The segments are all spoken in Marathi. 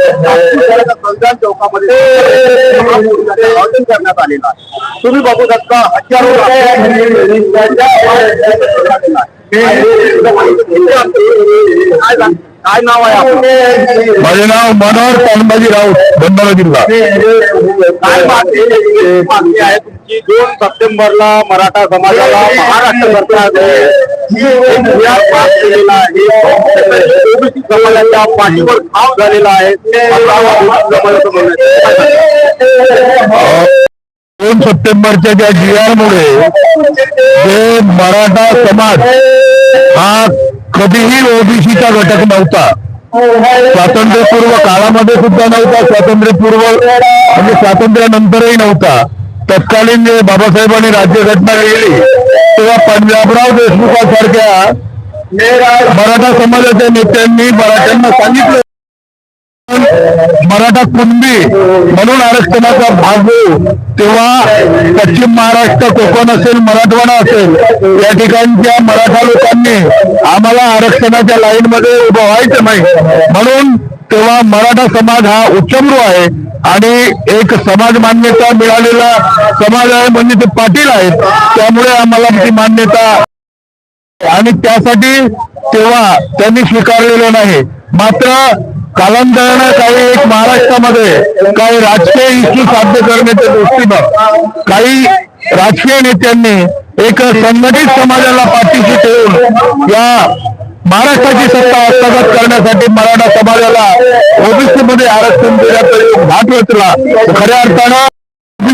संविधान चौकामध्ये आयोजन करण्यात आलेलं तुम्ही बघू शकता हजारो काय नाव आहे आपलं? माझे नाव मनोहर पानबाजी राऊत भंडारा जिल्हा. काय मागणी आहे? तुमची. दोन सप्टेंबरला मराठा समाजाला महाराष्ट्र सरकार केलेला आहे ओबीसी समाजाच्या पाठीवर ठाव झालेला आहे दोन सप्टेंबरच्या ज्या जी आरमुळे जे मराठा समाज हा कधीही ओबीसीचा घटक नव्हता स्वातंत्र्यपूर्व काळामध्ये सुद्धा नव्हता स्वातंत्र्यपूर्व म्हणजे स्वातंत्र्यानंतरही नव्हता तत्कालीन जे बाबासाहेबांनी राज्यघटना लिहिली तेव्हा पंजाबराव देशमुखासारख्या मराठा समाजाच्या नेत्यांनी मराठ्यांना सांगितलं. मराठा कुणबी म्हणून आरक्षणाचा भाग होऊ तेव्हा पश्चिम महाराष्ट्र कोकण असेल मराठवाडा असेल या ठिकाणच्या मराठा लोकांनी आम्हाला आरक्षणाच्या लाईनमध्ये उभं व्हायचं नाही. म्हणून तेव्हा मराठा समाज हा उच्चभ्रू आहे आणि एक समाज मान्यता मिळालेला समाज आहे म्हणजे ते पाटील आहेत. त्यामुळे आम्हाला ती मान्यता आणि त्यासाठी तेव्हा त्यांनी स्वीकारलेलं नाही. मात्र कालांतरानं काही एक महाराष्ट्रामध्ये काही राजकीय इश्यू साध्य करण्याच्या दृष्टीनं काही राजकीय नेत्यांनी एक संघटित समाजाला पाठीशी ठेवून या महाराष्ट्राची सत्ता हस्तगत करण्यासाठी मराठा समाजाला ओबीसी मध्ये आरक्षण देण्याचा एक घाट रचला. खऱ्या अर्थानं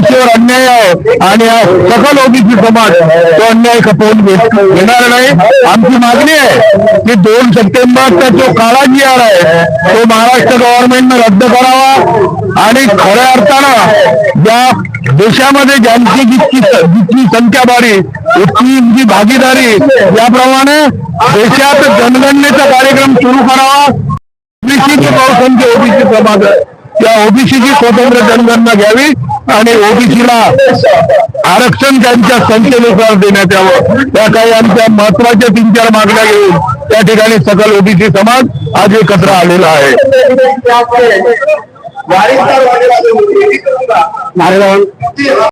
ओबीसीवर अन्याय आहे आणि सकल ओबीसी समाज तो अन्याय खपवून घेणार नाही. आमची मागणी आहे की दोन सप्टेंबरचा जो काळा जी आर आहे तो महाराष्ट्र गव्हर्नमेंटनं रद्द करावा आणि खऱ्या अर्थानं ज्या देशामध्ये ज्यांची जितकी जितकी संख्या बारी इतकी जी भागीदारी याप्रमाणे देशात जनगणनेचा कार्यक्रम सुरू करावा. ओबीसीची बहुसंख्य ओबीसी समाज आहे. त्या ओबीसीची स्वतंत्र जनगणना घ्यावी. आणि ओबीसीला आरक्षण त्यांच्या संख्येनुसार देण्यात यावं. त्या काही आमच्या महत्त्वाच्या तीन चार मागण्या घेऊन त्या ठिकाणी सकल ओबीसी समाज आज एकत्र आलेला आहे.